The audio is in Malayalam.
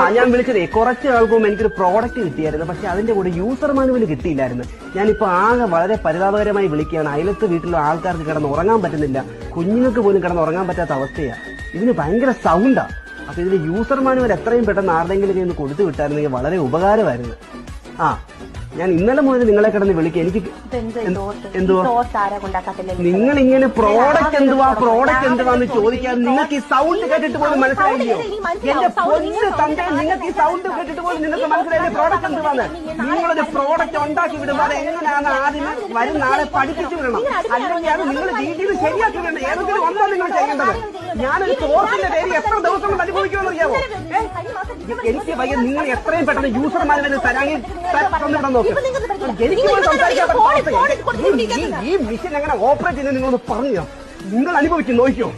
ആ ഞാൻ വിളിച്ചതേ കുറച്ച് മുമ്പ് എനിക്കൊരു പ്രോഡക്റ്റ് കിട്ടിയായിരുന്നു. പക്ഷെ അതിന്റെ കൂടെ യൂസർ മാനുവൽ കിട്ടിയില്ലായിരുന്നു. ഞാനിപ്പോ ആകെ വളരെ പരിതാപകരമായി വിളിക്കുകയാണ്. അയലത്ത് വീട്ടിലുള്ള ആൾക്കാർക്ക് കിടന്ന് ഉറങ്ങാൻ പറ്റുന്നില്ല. കുഞ്ഞുങ്ങൾക്ക് പോലും കിടന്ന് ഉറങ്ങാൻ പറ്റാത്ത അവസ്ഥയാ. ഇതിന് ഭയങ്കര സൗണ്ടാ അപ്പൊ ഇതിന് യൂസർ മാനുവൽ എത്രയും പെട്ടെന്ന് ആരുടെങ്കിലും കൊടുത്തു വിട്ടായിരുന്നെങ്കിൽ വളരെ ഉപകാരമായിരുന്നു. ആ ഞാൻ ഇന്നലെ മുതൽ നിങ്ങളെ കിടന്ന് വിളിക്കുക. എനിക്ക് എന്തുവാ? നിങ്ങൾ ഇങ്ങനെ പ്രോഡക്റ്റ് എന്തുവാ? പ്രോഡക്റ്റ് എന്തുവാന്ന് ചോദിക്കാൻ നിങ്ങൾക്ക് ഈ സൗണ്ട് കേട്ടിട്ട് പോലും മനസ്സിലായില്ലയോ എന്റെ പൊന്ന് തന്റെ നിങ്ങൾക്ക് ഈ സൗണ്ട് കേട്ടിട്ട് പോലും നിങ്ങൾക്ക് മനസ്സിലായില്ലേ പ്രോഡക്റ്റ് എന്തുവാന്ന്? നിങ്ങളൊരു പ്രോഡക്റ്റ് ഉണ്ടാക്കി വിടുമ്പോൾ അത് എങ്ങനെയാണ് ആദ്യം വരും നാളെ പഠിപ്പിച്ചു വിടണം. അല്ലെങ്കിൽ അത് നിങ്ങൾ രീതിയിൽ ശരിയാക്കി വിടണം ഏതെങ്കിലും ഒന്നാണ് നിങ്ങൾ ചെയ്യേണ്ടത്? ഞാനൊരു കോഴ്സിന്റെ പേര് എത്ര ദിവസം കൊണ്ട് അനുഭവിക്കുമെന്ന് അറിയാമോ? എനിക്ക് വയ്യ നിങ്ങൾ എത്രയും പെട്ടെന്ന് യൂസർ മാനുവൽ തരാങ്ങി തന്നിവിടെ നോക്ക്. എനിക്ക് സംസാരിക്കാൻ ഈ- ഈ മിഷൻ എങ്ങനെ ഓപ്പറേറ്റ് ചെയ്യുന്നത് നിങ്ങളൊന്ന് പറഞ്ഞോ നിങ്ങൾ അനുഭവിച്ചു നോക്കിയോ?